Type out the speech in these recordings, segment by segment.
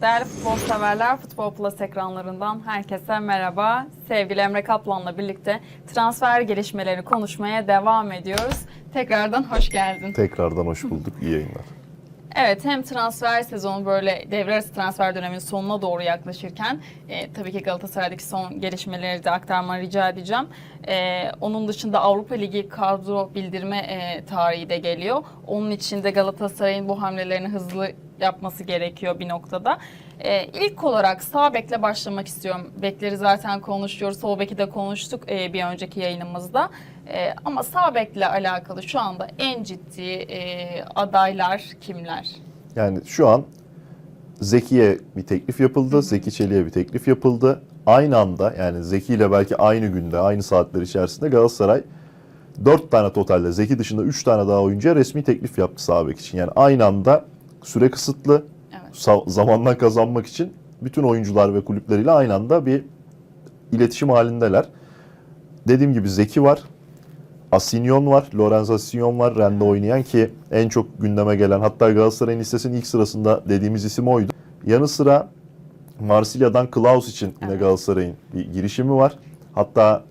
Değerli futbol severler, Futbol Plus ekranlarından herkese merhaba. Sevgili Emre Kaplan'la birlikte transfer gelişmelerini konuşmaya devam ediyoruz. Tekrardan hoş geldin. Tekrardan hoş bulduk. İyi yayınlar. Evet hem transfer sezonu böyle devre arası transfer döneminin sonuna doğru yaklaşırken e, tabii ki Galatasaray'daki son gelişmeleri de aktarmanı rica edeceğim. E, onun dışında Avrupa Ligi kadro bildirme e, tarihi de geliyor. Onun için de Galatasaray'ın bu hamlelerini hızlı yapması gerekiyor bir noktada. E, ilk olarak sağ bekle başlamak istiyorum. Bekleri zaten konuşuyoruz. Sol beki de konuştuk e, bir önceki yayınımızda. E, ama sağ bekle alakalı şu anda en ciddi e, adaylar kimler? Yani şu an Zeki'ye bir teklif yapıldı. Zeki Çelik'e bir teklif yapıldı. Aynı anda yani Zeki ile belki aynı günde, aynı saatler içerisinde Galatasaray 4 tane totalde Zeki dışında 3 tane daha oyuncuya resmi teklif yaptı sağ için. Yani aynı anda süre kısıtlı. Evet. zamandan kazanmak için bütün oyuncular ve kulüpleriyle aynı anda bir iletişim halindeler. Dediğim gibi Zeki var. Asinyon var. Lorenz Asinyon var. Ren'de oynayan ki en çok gündeme gelen hatta Galatasaray'ın listesinin ilk sırasında dediğimiz isim oydu. Yanı sıra Marsilya'dan Klaus için yine. Galatasaray'ın bir girişimi var. Hatta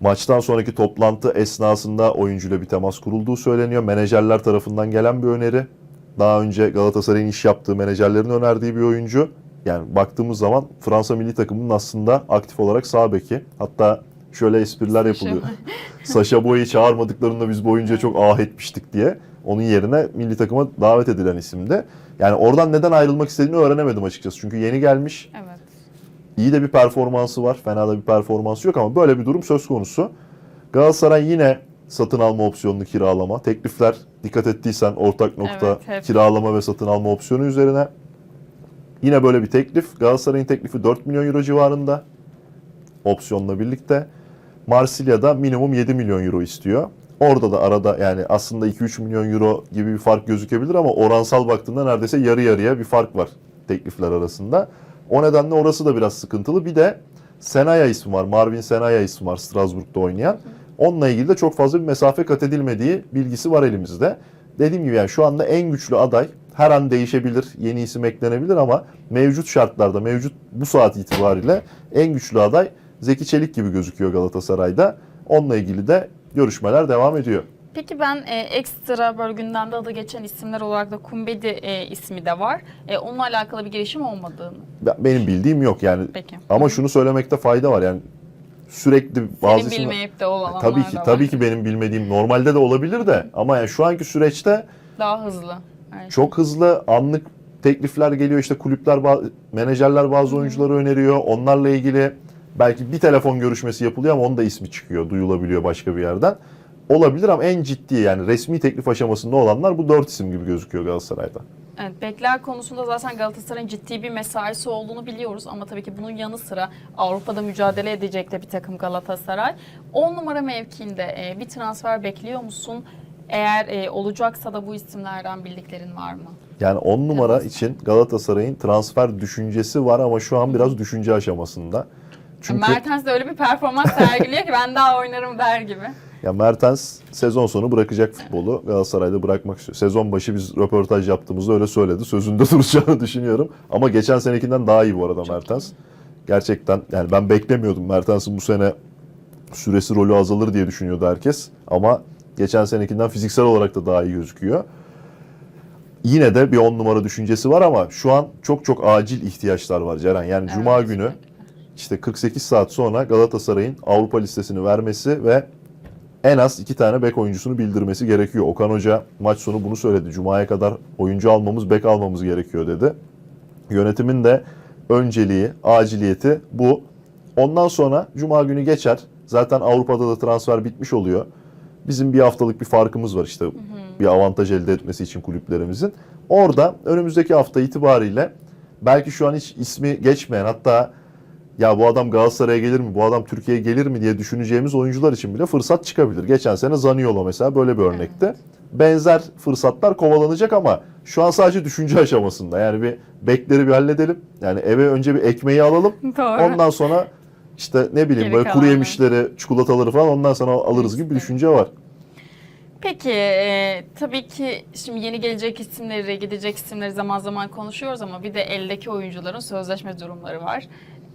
maçtan sonraki toplantı esnasında oyuncuyla bir temas kurulduğu söyleniyor. Menajerler tarafından gelen bir öneri. Daha önce Galatasaray'ın iş yaptığı menajerlerin önerdiği bir oyuncu. Yani baktığımız zaman Fransa milli takımının aslında aktif olarak sağ beki. Hatta şöyle espriler yapılıyor. Saşa Boy'u çağırmadıklarında biz bu oyuncuya çok ah etmiştik diye. Onun yerine milli takıma davet edilen isimde. Yani oradan neden ayrılmak istediğini öğrenemedim açıkçası. Çünkü yeni gelmiş. Evet. İyi de bir performansı var. Fena da bir performansı yok ama böyle bir durum söz konusu. Galatasaray yine satın alma opsiyonunu kiralama. Teklifler dikkat ettiysen ortak nokta Evet, hep. kiralama ve satın alma opsiyonu üzerine. Yine böyle bir teklif. Galatasaray'ın teklifi 4 milyon euro civarında. Opsiyonla birlikte. Marsilya'da minimum 7 milyon euro istiyor. Orada da arada yani aslında 2-3 milyon euro gibi bir fark gözükebilir ama oransal baktığında neredeyse yarı yarıya bir fark var teklifler arasında. O nedenle orası da biraz sıkıntılı. Bir de Senaya ismi var. Marvin Senaya ismi var Strasbourg'da oynayan. Onunla ilgili de çok fazla bir mesafe kat edilmediği bilgisi var elimizde. Dediğim gibi yani şu anda en güçlü aday her an değişebilir, yeni isim eklenebilir ama mevcut şartlarda, mevcut bu saat itibariyle en güçlü aday Zeki Çelik gibi gözüküyor Galatasaray'da. Onunla ilgili de görüşmeler devam ediyor. Peki ben e, ekstra böyle gündemde adı geçen isimler olarak da Kumbedi e, ismi de var. E, onunla alakalı bir girişim olmadığını. Ben- Benim bildiğim yok yani. Peki. Ama şunu söylemekte fayda var yani sürekli bazı Senin isimler- bilmeyip de olanlar tabii ki tabii ki benim bilmediğim normalde de olabilir de ama yani şu anki süreçte Daha hızlı. Evet. çok hızlı anlık teklifler geliyor işte kulüpler ba- menajerler bazı oyuncuları öneriyor onlarla ilgili belki bir telefon görüşmesi yapılıyor ama onun da ismi çıkıyor duyulabiliyor başka bir yerden olabilir ama en ciddi yani resmi teklif aşamasında olanlar bu dört isim gibi gözüküyor Galatasaray'da. Evet, bekler konusunda zaten Galatasaray'ın ciddi bir mesaisi olduğunu biliyoruz ama tabii ki bunun yanı sıra Avrupa'da mücadele edecek de bir takım Galatasaray. 10 numara mevkiinde e, bir transfer bekliyor musun? Eğer e, olacaksa da bu isimlerden bildiklerin var mı? Yani 10 numara için Galatasaray'ın transfer düşüncesi var ama şu an biraz düşünce aşamasında. Çünkü Mertens de öyle bir performans sergiliyor ki ben daha oynarım der gibi. Ya Mertens sezon sonu bırakacak futbolu. Galatasaray'da bırakmak istiyor. Sezon başı biz röportaj yaptığımızda öyle söyledi. Sözünde duracağını düşünüyorum. Ama geçen senekinden daha iyi bu arada Mertens. Gerçekten yani ben beklemiyordum Mertens'in bu sene süresi rolü azalır diye düşünüyordu herkes. Ama geçen senekinden fiziksel olarak da daha iyi gözüküyor. Yine de bir 10 numara düşüncesi var ama şu an çok çok acil ihtiyaçlar var Ceren. Yani Cuma Evet. günü işte 48 saat sonra Galatasaray'ın Avrupa listesini vermesi ve en az iki tane bek oyuncusunu bildirmesi gerekiyor. Okan Hoca maç sonu bunu söyledi. Cuma'ya kadar oyuncu almamız, bek almamız gerekiyor dedi. Yönetimin de önceliği, aciliyeti bu. Ondan sonra Cuma günü geçer. Zaten Avrupa'da da transfer bitmiş oluyor. Bizim bir haftalık bir farkımız var işte bir avantaj elde etmesi için kulüplerimizin. Orada önümüzdeki hafta itibariyle belki şu an hiç ismi geçmeyen hatta ya bu adam Galatasaray'a gelir mi, bu adam Türkiye'ye gelir mi diye düşüneceğimiz oyuncular için bile fırsat çıkabilir. Geçen sene Zaniolo mesela böyle bir örnekte. Benzer fırsatlar kovalanacak ama şu an sadece düşünce aşamasında. Yani bir bekleri bir halledelim. Yani eve önce bir ekmeği alalım. Doğru. Ondan sonra işte ne bileyim Geri böyle kuru yemişleri, çikolataları falan ondan sonra alırız gibi bir düşünce var. Peki e, tabii ki şimdi yeni gelecek isimleri, gidecek isimleri zaman zaman konuşuyoruz ama bir de eldeki oyuncuların sözleşme durumları var.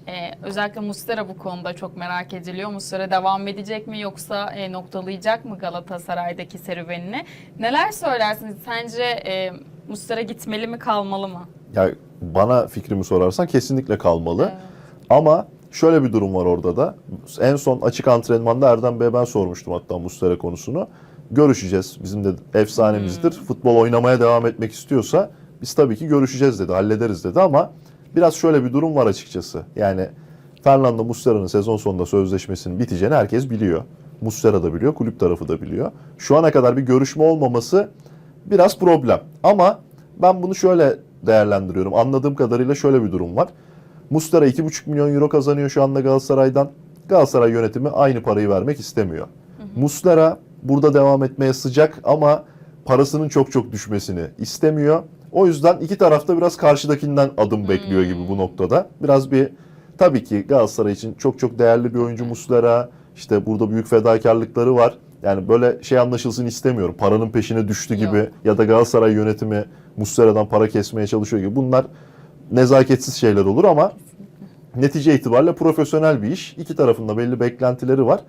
E, özellikle Muslera bu konuda çok merak ediliyor. Muslera devam edecek mi yoksa e, noktalayacak mı Galatasaray'daki serüvenini? Neler söylersiniz? Sence e, Muslera gitmeli mi kalmalı mı? Ya bana fikrimi sorarsan kesinlikle kalmalı. Evet. Ama şöyle bir durum var orada da. En son açık antrenmanda Erdem Bey'e ben sormuştum hatta Muslera konusunu. Görüşeceğiz. Bizim de efsanemizdir. Futbol oynamaya devam etmek istiyorsa biz tabii ki görüşeceğiz dedi, hallederiz dedi ama biraz şöyle bir durum var açıkçası. Yani Fernando Muslera'nın sezon sonunda sözleşmesinin biteceğini herkes biliyor. Muslera da biliyor, kulüp tarafı da biliyor. Şu ana kadar bir görüşme olmaması biraz problem. Ama ben bunu şöyle değerlendiriyorum. Anladığım kadarıyla şöyle bir durum var. Muslera 2,5 milyon euro kazanıyor şu anda Galatasaray'dan. Galatasaray yönetimi aynı parayı vermek istemiyor. Muslera burada devam etmeye sıcak ama parasının çok çok düşmesini istemiyor. O yüzden iki tarafta biraz karşıdakinden adım bekliyor gibi bu noktada. Biraz bir tabii ki Galatasaray için çok çok değerli bir oyuncu Muslera. İşte burada büyük fedakarlıkları var. Yani böyle şey anlaşılsın istemiyorum. Paranın peşine düştü gibi Yok. ya da Galatasaray yönetimi Muslera'dan para kesmeye çalışıyor gibi. Bunlar nezaketsiz şeyler olur ama netice itibariyle profesyonel bir iş. İki tarafında belli beklentileri var.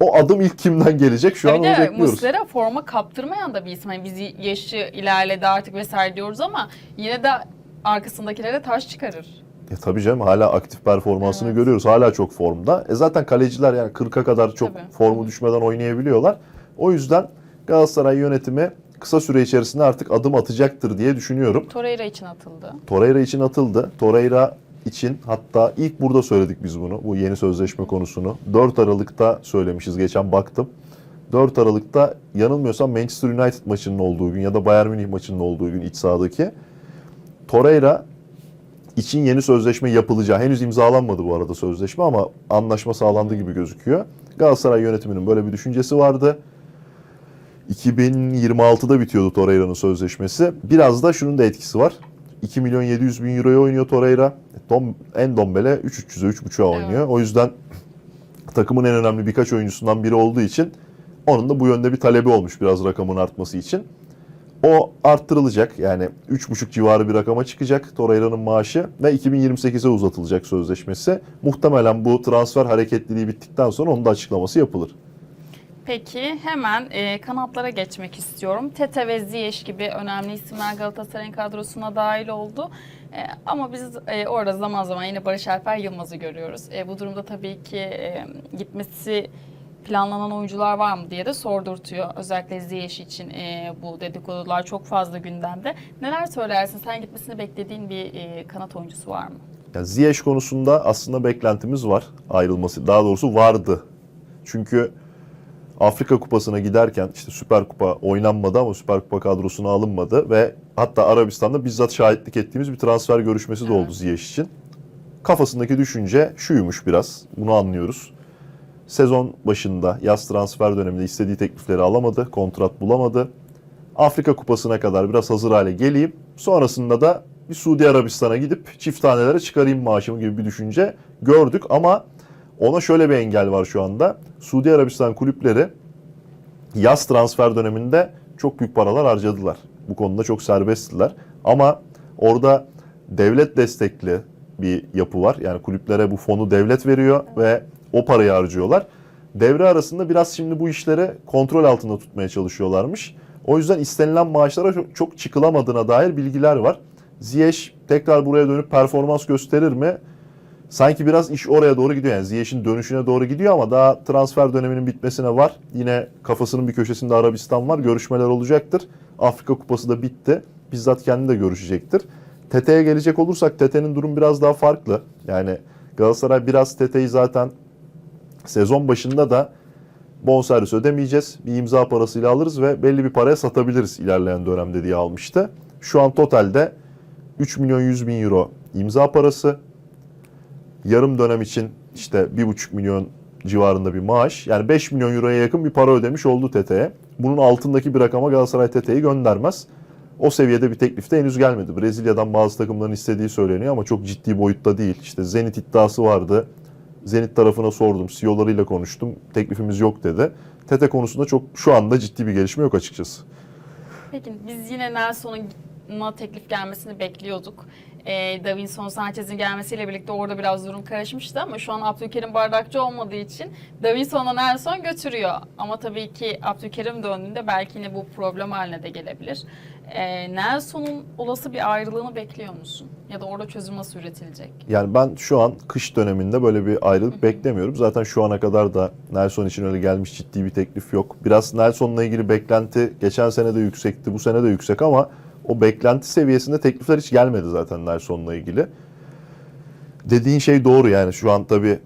O adım ilk kimden gelecek şu an Tabii onu de bekliyoruz. Muslera forma kaptırmayan da bir isim. Hani biz yaşı ilerledi artık vesaire diyoruz ama yine de arkasındakilere taş çıkarır. E tabii canım hala aktif performansını Evet. görüyoruz. Hala çok formda. E zaten kaleciler yani 40'a kadar çok Tabii. formu düşmeden oynayabiliyorlar. O yüzden Galatasaray yönetimi kısa süre içerisinde artık adım atacaktır diye düşünüyorum. Torreira için atıldı. Torreira için atıldı. Torreira için hatta ilk burada söyledik biz bunu. Bu yeni sözleşme konusunu. 4 Aralık'ta söylemişiz. Geçen baktım. 4 Aralık'ta yanılmıyorsam Manchester United maçının olduğu gün ya da Bayern Münih maçının olduğu gün iç sahadaki Torreira için yeni sözleşme yapılacağı. Henüz imzalanmadı bu arada sözleşme ama anlaşma sağlandı gibi gözüküyor. Galatasaray yönetiminin böyle bir düşüncesi vardı. 2026'da bitiyordu Torreira'nın sözleşmesi. Biraz da şunun da etkisi var. 2 milyon 700 bin euroya oynuyor Torreira. Dom, en Dombele 3-300'e 3.5'a oynuyor. Evet. O yüzden takımın en önemli birkaç oyuncusundan biri olduğu için onun da bu yönde bir talebi olmuş biraz rakamın artması için. O arttırılacak yani 3,5 civarı bir rakama çıkacak Torreira'nın maaşı ve 2028'e uzatılacak sözleşmesi. Muhtemelen bu transfer hareketliliği bittikten sonra onun da açıklaması yapılır. Peki hemen e, kanatlara geçmek istiyorum. Tete ve Ziyech gibi önemli isimler Galatasaray'ın kadrosuna dahil oldu. E, ama biz e, orada zaman zaman yine Barış Alper Yılmaz'ı görüyoruz. E, bu durumda tabii ki e, gitmesi planlanan oyuncular var mı diye de sordurtuyor. Özellikle Ziyech için e, bu dedikodular çok fazla gündemde. Neler söylersin? Sen gitmesini beklediğin bir e, kanat oyuncusu var mı? Yani Ziyech konusunda aslında beklentimiz var ayrılması. Daha doğrusu vardı. Çünkü Afrika Kupası'na giderken işte Süper Kupa oynanmadı ama Süper Kupa kadrosuna alınmadı ve hatta Arabistan'da bizzat şahitlik ettiğimiz bir transfer görüşmesi de oldu Evet. Ziyech için. Kafasındaki düşünce şuymuş biraz. Bunu anlıyoruz. Sezon başında yaz transfer döneminde istediği teklifleri alamadı, kontrat bulamadı. Afrika Kupası'na kadar biraz hazır hale geleyim. Sonrasında da bir Suudi Arabistan'a gidip çift tanelere çıkarayım maaşımı gibi bir düşünce gördük ama ona şöyle bir engel var şu anda. Suudi Arabistan kulüpleri yaz transfer döneminde çok büyük paralar harcadılar. Bu konuda çok serbesttiler. Ama orada devlet destekli bir yapı var. Yani kulüplere bu fonu devlet veriyor ve o parayı harcıyorlar. Devre arasında biraz şimdi bu işleri kontrol altında tutmaya çalışıyorlarmış. O yüzden istenilen maaşlara çok, çok çıkılamadığına dair bilgiler var. Ziyech tekrar buraya dönüp performans gösterir mi? Sanki biraz iş oraya doğru gidiyor. Yani Ziyech'in dönüşüne doğru gidiyor ama daha transfer döneminin bitmesine var. Yine kafasının bir köşesinde Arabistan var. Görüşmeler olacaktır. Afrika Kupası da bitti. Bizzat kendi de görüşecektir. Tete'ye gelecek olursak Tete'nin durum biraz daha farklı. Yani Galatasaray biraz Tete'yi zaten sezon başında da bonservis ödemeyeceğiz. Bir imza parasıyla alırız ve belli bir paraya satabiliriz ilerleyen dönemde diye almıştı. Şu an totalde 3 milyon 100 bin euro imza parası. Yarım dönem için işte 1,5 milyon civarında bir maaş. Yani 5 milyon euroya yakın bir para ödemiş oldu TT'ye. Bunun altındaki bir rakama Galatasaray TT'yi göndermez. O seviyede bir teklif de henüz gelmedi. Brezilya'dan bazı takımların istediği söyleniyor ama çok ciddi boyutta değil. İşte Zenit iddiası vardı. Zenit tarafına sordum, CEO'larıyla konuştum. Teklifimiz yok dedi. Tete konusunda çok şu anda ciddi bir gelişme yok açıkçası. Peki biz yine Nelson'a teklif gelmesini bekliyorduk. Ee, Davinson Sanchez'in gelmesiyle birlikte orada biraz durum karışmıştı ama şu an Abdülkerim bardakçı olmadığı için Davinson'la Nelson götürüyor. Ama tabii ki Abdülkerim döndüğünde belki yine bu problem haline de gelebilir. Ee, Nelson'un olası bir ayrılığını bekliyor musun? Ya da orada çözüm nasıl üretilecek? Yani ben şu an kış döneminde böyle bir ayrılık beklemiyorum. Zaten şu ana kadar da Nelson için öyle gelmiş ciddi bir teklif yok. Biraz Nelson'la ilgili beklenti geçen sene de yüksekti, bu sene de yüksek ama o beklenti seviyesinde teklifler hiç gelmedi zaten Nelson'la ilgili. Dediğin şey doğru yani şu an tabii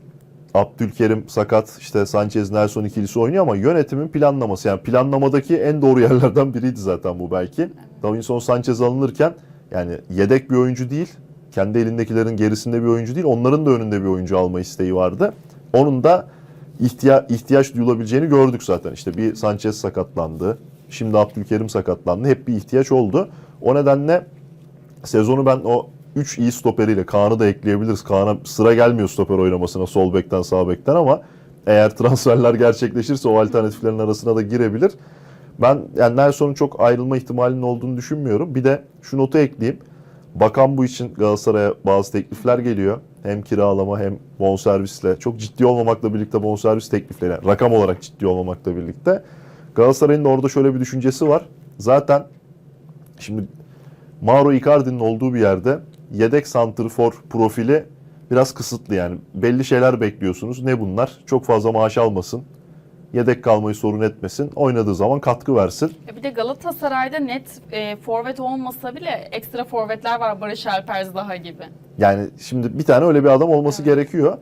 Abdülkerim sakat işte Sanchez Nelson ikilisi oynuyor ama yönetimin planlaması yani planlamadaki en doğru yerlerden biriydi zaten bu belki. Davinson Sanchez alınırken yani yedek bir oyuncu değil, kendi elindekilerin gerisinde bir oyuncu değil, onların da önünde bir oyuncu alma isteği vardı. Onun da ihtiya ihtiyaç duyulabileceğini gördük zaten. İşte bir Sanchez sakatlandı, şimdi Abdülkerim sakatlandı. Hep bir ihtiyaç oldu. O nedenle sezonu ben o 3 iyi stoperiyle Kaan'ı da ekleyebiliriz. Kaan'a sıra gelmiyor stoper oynamasına sol bekten sağ bekten ama eğer transferler gerçekleşirse o alternatiflerin arasına da girebilir. Ben yani Nelson'un çok ayrılma ihtimalinin olduğunu düşünmüyorum. Bir de şu notu ekleyeyim. Bakan bu için Galatasaray'a bazı teklifler geliyor. Hem kiralama hem bonservisle. Çok ciddi olmamakla birlikte bonservis teklifleri. yani rakam olarak ciddi olmamakla birlikte. Galatasaray'ın da orada şöyle bir düşüncesi var. Zaten şimdi Mauro Icardi'nin olduğu bir yerde yedek santrfor profili biraz kısıtlı yani. Belli şeyler bekliyorsunuz. Ne bunlar? Çok fazla maaş almasın. Yedek kalmayı sorun etmesin. Oynadığı zaman katkı versin. Ya bir de Galatasaray'da net e, forvet olmasa bile ekstra forvetler var Barış Alper Zaha gibi. Yani şimdi bir tane öyle bir adam olması gerekiyor.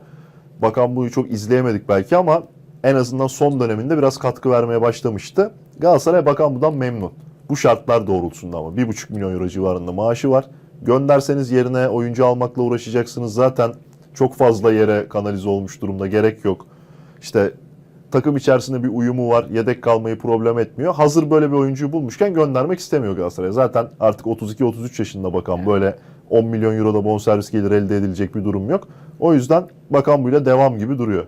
Bakan buyu çok izleyemedik belki ama en azından son döneminde biraz katkı vermeye başlamıştı. Galatasaray Bakan budan memnun. Bu şartlar doğrultusunda ama 1,5 milyon euro civarında maaşı var. Gönderseniz yerine oyuncu almakla uğraşacaksınız. Zaten çok fazla yere kanalize olmuş durumda. Gerek yok. İşte takım içerisinde bir uyumu var. Yedek kalmayı problem etmiyor. Hazır böyle bir oyuncuyu bulmuşken göndermek istemiyor Galatasaray. Zaten artık 32-33 yaşında bakan böyle 10 milyon euro da bonservis gelir elde edilecek bir durum yok. O yüzden bakan buyla devam gibi duruyor.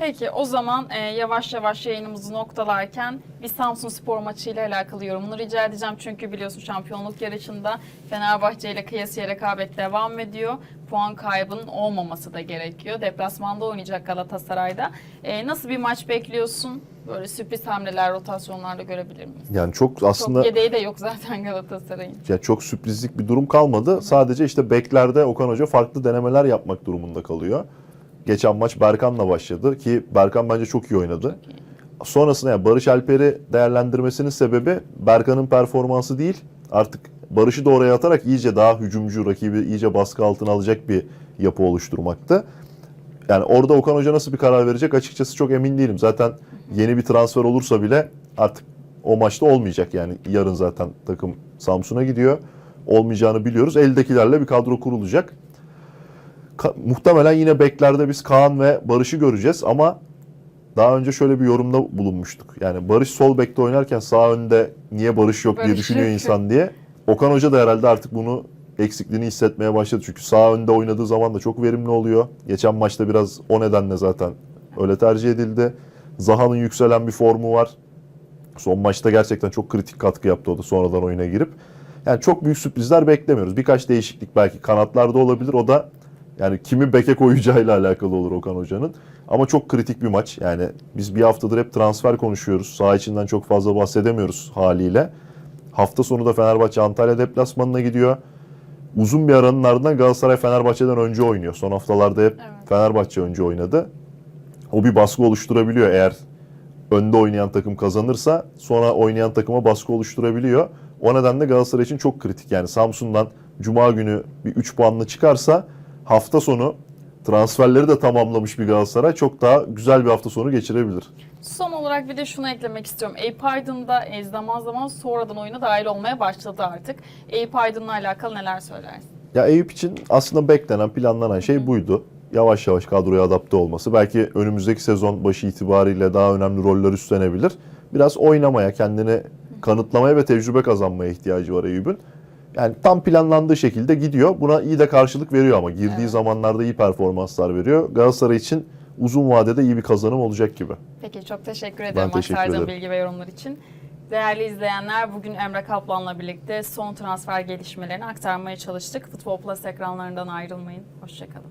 Peki o zaman e, yavaş yavaş yayınımızı noktalarken bir Samsun Spor maçıyla alakalı yorumunu rica edeceğim. Çünkü biliyorsun şampiyonluk yarışında Fenerbahçe ile kıyasıya rekabet devam ediyor. Puan kaybının olmaması da gerekiyor. Deplasmanda oynayacak Galatasaray'da. E, nasıl bir maç bekliyorsun? Böyle sürpriz hamleler, rotasyonlarda görebilir miyiz? Yani çok aslında Çok yedeği de yok zaten Galatasaray'ın. ya çok sürprizlik bir durum kalmadı. Sadece işte beklerde Okan Hoca farklı denemeler yapmak durumunda kalıyor. Geçen maç Berkan'la başladı ki Berkan bence çok iyi oynadı. Sonrasında yani Barış Alper'i değerlendirmesinin sebebi Berkan'ın performansı değil. Artık Barış'ı da oraya atarak iyice daha hücumcu, rakibi iyice baskı altına alacak bir yapı oluşturmaktı. Yani orada Okan Hoca nasıl bir karar verecek açıkçası çok emin değilim. Zaten yeni bir transfer olursa bile artık o maçta olmayacak. Yani yarın zaten takım Samsun'a gidiyor. Olmayacağını biliyoruz. Eldekilerle bir kadro kurulacak. Muhtemelen yine beklerde biz Kaan ve Barış'ı göreceğiz ama daha önce şöyle bir yorumda bulunmuştuk. Yani Barış sol bekte oynarken sağ önde niye Barış yok diye düşünüyor yok. insan diye. Okan Hoca da herhalde artık bunu eksikliğini hissetmeye başladı. Çünkü sağ önde oynadığı zaman da çok verimli oluyor. Geçen maçta biraz o nedenle zaten öyle tercih edildi. Zaha'nın yükselen bir formu var. Son maçta gerçekten çok kritik katkı yaptı o da sonradan oyuna girip. Yani çok büyük sürprizler beklemiyoruz. Birkaç değişiklik belki kanatlarda olabilir. O da yani kimi beke koyacağıyla alakalı olur Okan Hoca'nın. Ama çok kritik bir maç. Yani biz bir haftadır hep transfer konuşuyoruz. Saha içinden çok fazla bahsedemiyoruz haliyle. Hafta sonu da Fenerbahçe Antalya deplasmanına gidiyor. Uzun bir aranın ardından Galatasaray Fenerbahçe'den önce oynuyor. Son haftalarda hep Evet. Fenerbahçe önce oynadı. O bir baskı oluşturabiliyor eğer önde oynayan takım kazanırsa sonra oynayan takıma baskı oluşturabiliyor. O nedenle Galatasaray için çok kritik. Yani Samsun'dan Cuma günü bir 3 puanla çıkarsa hafta sonu transferleri de tamamlamış bir Galatasaray çok daha güzel bir hafta sonu geçirebilir. Son olarak bir de şunu eklemek istiyorum. Eyüp Aydın da e, zaman zaman sonradan oyuna dahil olmaya başladı artık. Eyüp Aydın'la alakalı neler söylersin? Ya Eyüp için aslında beklenen, planlanan şey buydu. Yavaş yavaş kadroya adapte olması. Belki önümüzdeki sezon başı itibariyle daha önemli roller üstlenebilir. Biraz oynamaya, kendini kanıtlamaya ve tecrübe kazanmaya ihtiyacı var Eyüp'ün. Yani tam planlandığı şekilde gidiyor. Buna iyi de karşılık veriyor ama girdiği Evet. zamanlarda iyi performanslar veriyor. Galatasaray için uzun vadede iyi bir kazanım olacak gibi. Peki çok teşekkür ederim teşekkür aktardığın bilgi ve yorumlar için. Değerli izleyenler bugün Emre Kaplan'la birlikte son transfer gelişmelerini aktarmaya çalıştık. Futbol Plus ekranlarından ayrılmayın. Hoşçakalın.